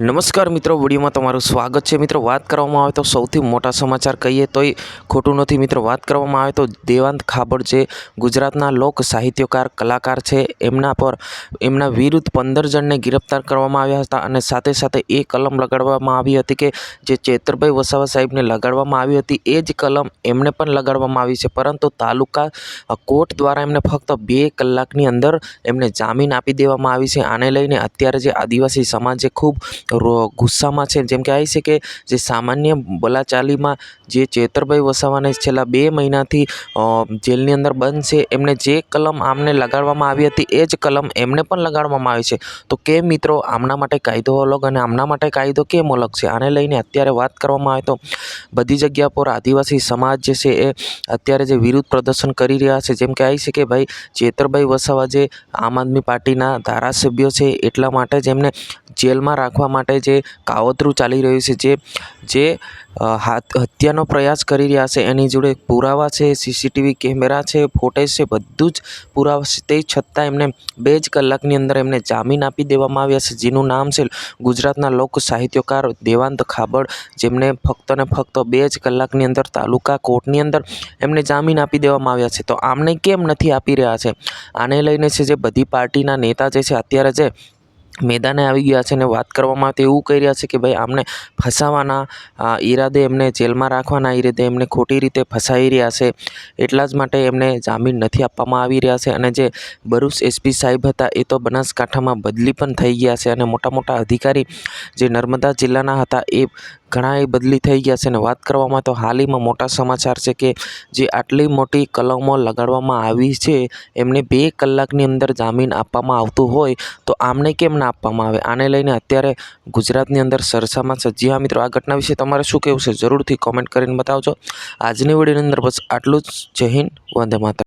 નમસ્કાર મિત્રો, વિડીયોમાં તમારું સ્વાગત છે. મિત્રો, વાત કરવામાં આવે તો સૌથી મોટા સમાચાર કહીએ તોય ખોટું નથી. મિત્રો, વાત કરવામાં આવે તો દેવાંત ખાબડ જે ગુજરાતના લોક સાહિત્યકાર, કલાકાર છે. એમના પર એમના વિરુદ્ધ પંદર જણને ગિરફ્તાર કરવામાં આવ્યા હતા અને સાથે સાથે એ કલમ લગાડવામાં આવી હતી કે જે ચેતરભાઈ વસાવા સાહેબને લગાડવામાં આવી હતી, એ જ કલમ એમને પણ લગાડવામાં આવી છે. પરંતુ તાલુકા કોર્ટ દ્વારા એમને ફક્ત બે કલાકની અંદર એમને જામીન આપી દેવામાં આવી છે. આને લઈને અત્યારે જે આદિવાસી સમાજ ખૂબ ગુસ્સામાં છે. જેમ કે આવી છે કે જે સામાન્ય બોલાચાલીમાં જે ચેતરભાઈ વસાવાને છેલ્લા બે મહિનાથી જેલની અંદર બંધ છે. એમને જે કલમ આમને લગાડવામાં આવી હતી, એ જ કલમ એમને પણ લગાડવામાં આવી છે. તો કેમ મિત્રો આમના માટે કાયદો અલગ અને આમના માટે કાયદો કેમ અલગ છે? આને લઈને અત્યારે વાત કરવામાં આવે તો બધી જગ્યા પર આદિવાસી સમાજ જે છે એ અત્યારે જે વિરુદ્ધ પ્રદર્શન કરી રહ્યા છે. જેમ કે આવી છે કે ભાઈ ચેતરભાઈ વસાવા જે આમ આદમી પાર્ટીના ધારાસભ્યો છે, એટલા માટે જ એમને જેલમાં રાખવા માટે જે કાવતરું ચાલી રહ્યું છે, જે જે હાથ, હત્યાનો પ્રયાસ કરી રહ્યા છે, એની જોડે પુરાવા છે સીસીટીવી કેમેરા છે, ફોટેજ છે, બધું જ પુરાવા છે, તે છતાં એમને બે જ કલાકની અંદર એમને જામીન આપી દેવામાં આવ્યા છે, જેનું નામ છે ગુજરાતના લોક સાહિત્યકાર દેવાંત ખાબડ, જેમને ફક્ત ને ફક્ત બે જ કલાકની અંદર તાલુકા કોર્ટની અંદર એમને જામીન આપી દેવામાં આવ્યા છે. તો આમને કેમ નથી આપી રહ્યા છે? આને લઈને છે જે બધી પાર્ટીના નેતા જે છે, અત્યારે જે મેદાને આવી ગયા છે અને વાત કરવામાં આવે તો એવું કહી રહ્યા છે કે ભાઈ આમને ફસાવાના ઈરાદે એમને જેલમાં રાખવાના ઈરાદે એમને ખોટી રીતે ફસાઈ રહ્યા છે. એટલા જ માટે એમને જામીન નથી આપવામાં આવી રહ્યા છે અને જે ભરૂચ એસપી સાહેબ હતા, એ તો બનાસકાંઠામાં બદલી પણ થઈ ગયા છે અને મોટા મોટા અધિકારી જે નર્મદા જિલ્લાના હતા, એ ઘણા એ બદલી થઈ ગયા છે અને વાત કરવામાં તો હાલમાં મોટા સમાચાર છે કે જે આટલી મોટી કલમો લગાડવામાં આવી છે, એમને બે કલાકની અંદર જામીન આપવામાં આવતું હોય તો આમને કેમ ના આપવામાં આવે? આને લઈને અત્યારે ગુજરાતની અંદર સરસામાં છે હા મિત્રો, આ ઘટના વિશે તમારે શું કહેવું છે? જરૂરથી કોમેન્ટ કરીને બતાવજો. આજની વિડીયોની અંદર બસ આટલું જ. જય હિન્દ, વંદે માતરમ.